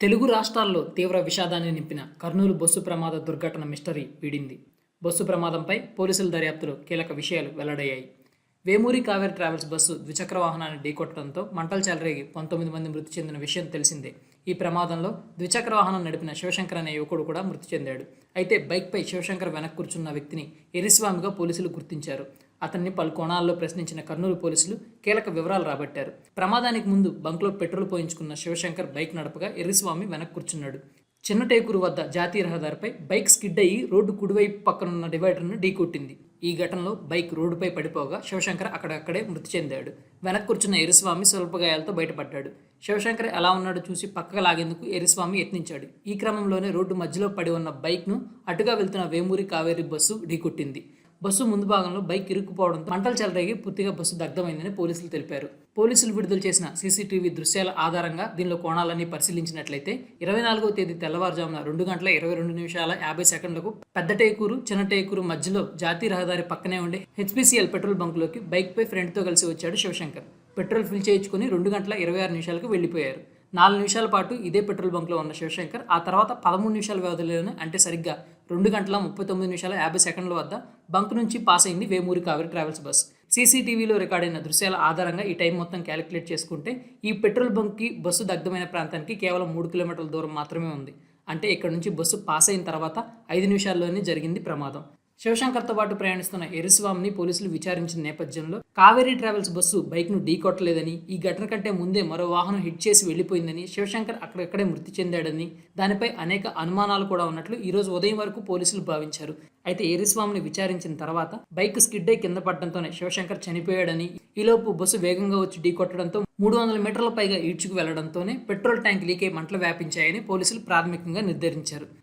తెలుగు రాష్ట్రాల్లో తీవ్ర విషాదాన్ని నింపిన కర్నూలు బస్సు ప్రమాద దుర్ఘటన మిస్టరీ వీడింది. బస్సు ప్రమాదంపై పోలీసుల దర్యాప్తులో కీలక విషయాలు వెల్లడయ్యాయి. వేమూరి కావేరి ట్రావెల్స్ బస్సు ద్విచక్ర వాహనాన్ని ఢీకొట్టడంతో మంటలు చెలరేగి పంతొమ్మిది మంది మృతి చెందిన విషయం తెలిసిందే. ఈ ప్రమాదంలో ద్విచక్ర వాహనం నడిపిన శివశంకర్ అనే యువకుడు కూడా మృతి చెందాడు. అయితే బైక్పై శివశంకర్ వెనక్కు కూర్చున్న వ్యక్తిని ఎరిస్వామిగా పోలీసులు గుర్తించారు. అతన్ని పలు కోణాల్లో ప్రశ్నించిన కర్నూలు పోలీసులు కీలక వివరాలు రాబట్టారు. ప్రమాదానికి ముందు బంక్లో పెట్రోల్ పోయించుకున్న శివశంకర్ బైక్ నడపగా ఎర్రిస్వామి వెనక్కి కూర్చున్నాడు. చిన్నటేకూరు వద్ద జాతీయ రహదారిపై బైక్ స్కిడ్ అయ్యి రోడ్డు కుడివైపు పక్కనున్న డివైడర్ను ఢీకొట్టింది. ఈ ఘటనలో బైక్ రోడ్డుపై పడిపోగా శివశంకర్ అక్కడక్కడే మృతి చెందాడు. వెనక్ కూర్చున్న ఎరుస్వామి స్వల్పగాయాలతో బయటపడ్డాడు. శివశంకర్ ఎలా ఉన్నాడో చూసి పక్కకు లాగేందుకు ఎరుస్వామి యత్నించాడు. ఈ క్రమంలోనే రోడ్డు మధ్యలో పడి ఉన్న బైక్ను అటుగా వెళ్తున్న వేమూరి కావేరి బస్సు ఢీకొట్టింది. బస్సు ముందు భాగంలో బైక్ ఇరుక్కుపోవడంతో మంటలు చెలరేగి పూర్తిగా బస్సు దగ్ధమైందని పోలీసులు తెలిపారు. పోలీసులు విడుదల చేసిన సీసీటీవీ దృశ్యాల ఆధారంగా దీనిలో కోణాలన్నీ పరిశీలించినట్లయితే ఇరవై నాలుగవ తేదీ తెల్లవారుజామున రెండు గంటల ఇరవై రెండు నిమిషాల యాభై సెకండ్లకు పెద్ద టేకూరు చిన్న టేకూరు మధ్యలో జాతీయ రహదారి పక్కనే ఉండే హెచ్పిసిఎల్ పెట్రోల్ బంక్లోకి బైక్పై ఫ్రెండ్తో కలిసి వచ్చాడు శివశంకర్. పెట్రోల్ ఫిల్ చేయించుకుని రెండు గంటల ఇరవై ఆరు నిమిషాలకు వెళ్ళిపోయారు. నాలుగు నిమిషాల పాటు ఇదే పెట్రోల్ బంక్లో ఉన్న శివశంకర్ ఆ తర్వాత పదమూడు నిమిషాల వ్యవధిలోనే అంటే సరిగ్గా రెండు గంటల ముప్పై తొమ్మిది నిమిషాల యాభై సెకండ్ల వద్ద బంక్ నుంచి పాస్ అయింది వేమూరి కావేరి ట్రావెల్స్ బస్. సీసీటీవీలో రికార్డైన దృశ్యాల ఆధారంగా ఈ టైం మొత్తం క్యాలిక్యులేట్ చేసుకుంటే ఈ పెట్రోల్ బంక్కి బస్సు దగ్ధమైన ప్రాంతానికి కేవలం మూడు కిలోమీటర్ల దూరం మాత్రమే ఉంది. అంటే ఇక్కడ నుంచి బస్సు పాస్ అయిన తర్వాత ఐదు నిమిషాల్లోనే జరిగింది ప్రమాదం. శివశంకర్తో పాటు ప్రయాణిస్తున్న ఎరుస్వామిని పోలీసులు విచారించిన నేపథ్యంలో కావేరీ ట్రావెల్స్ బస్సు బైక్ను ఢీకొట్టలేదని ఈ ఘటన కంటే ముందే మరో వాహనం హిట్ చేసి వెళ్ళిపోయిందని శివశంకర్ అక్కడక్కడే మృతి చెందాడని దానిపై అనేక అనుమానాలు కూడా ఉన్నట్లు ఈ రోజు ఉదయం వరకు పోలీసులు భావించారు. అయితే ఎరుస్వామిని విచారించిన తర్వాత బైక్ స్కిడ్ అయి కింద పడడంతోనే శివశంకర్ చనిపోయాడని ఈలోపు బస్సు వేగంగా వచ్చి ఢీకొట్టడంతో మూడు వందల మీటర్ల పైగా ఈడ్చుకు వెళ్ళడంతోనే పెట్రోల్ ట్యాంక్ లీకే మంటలు వ్యాపించాయని పోలీసులు ప్రాథమికంగా నిర్ధారించారు.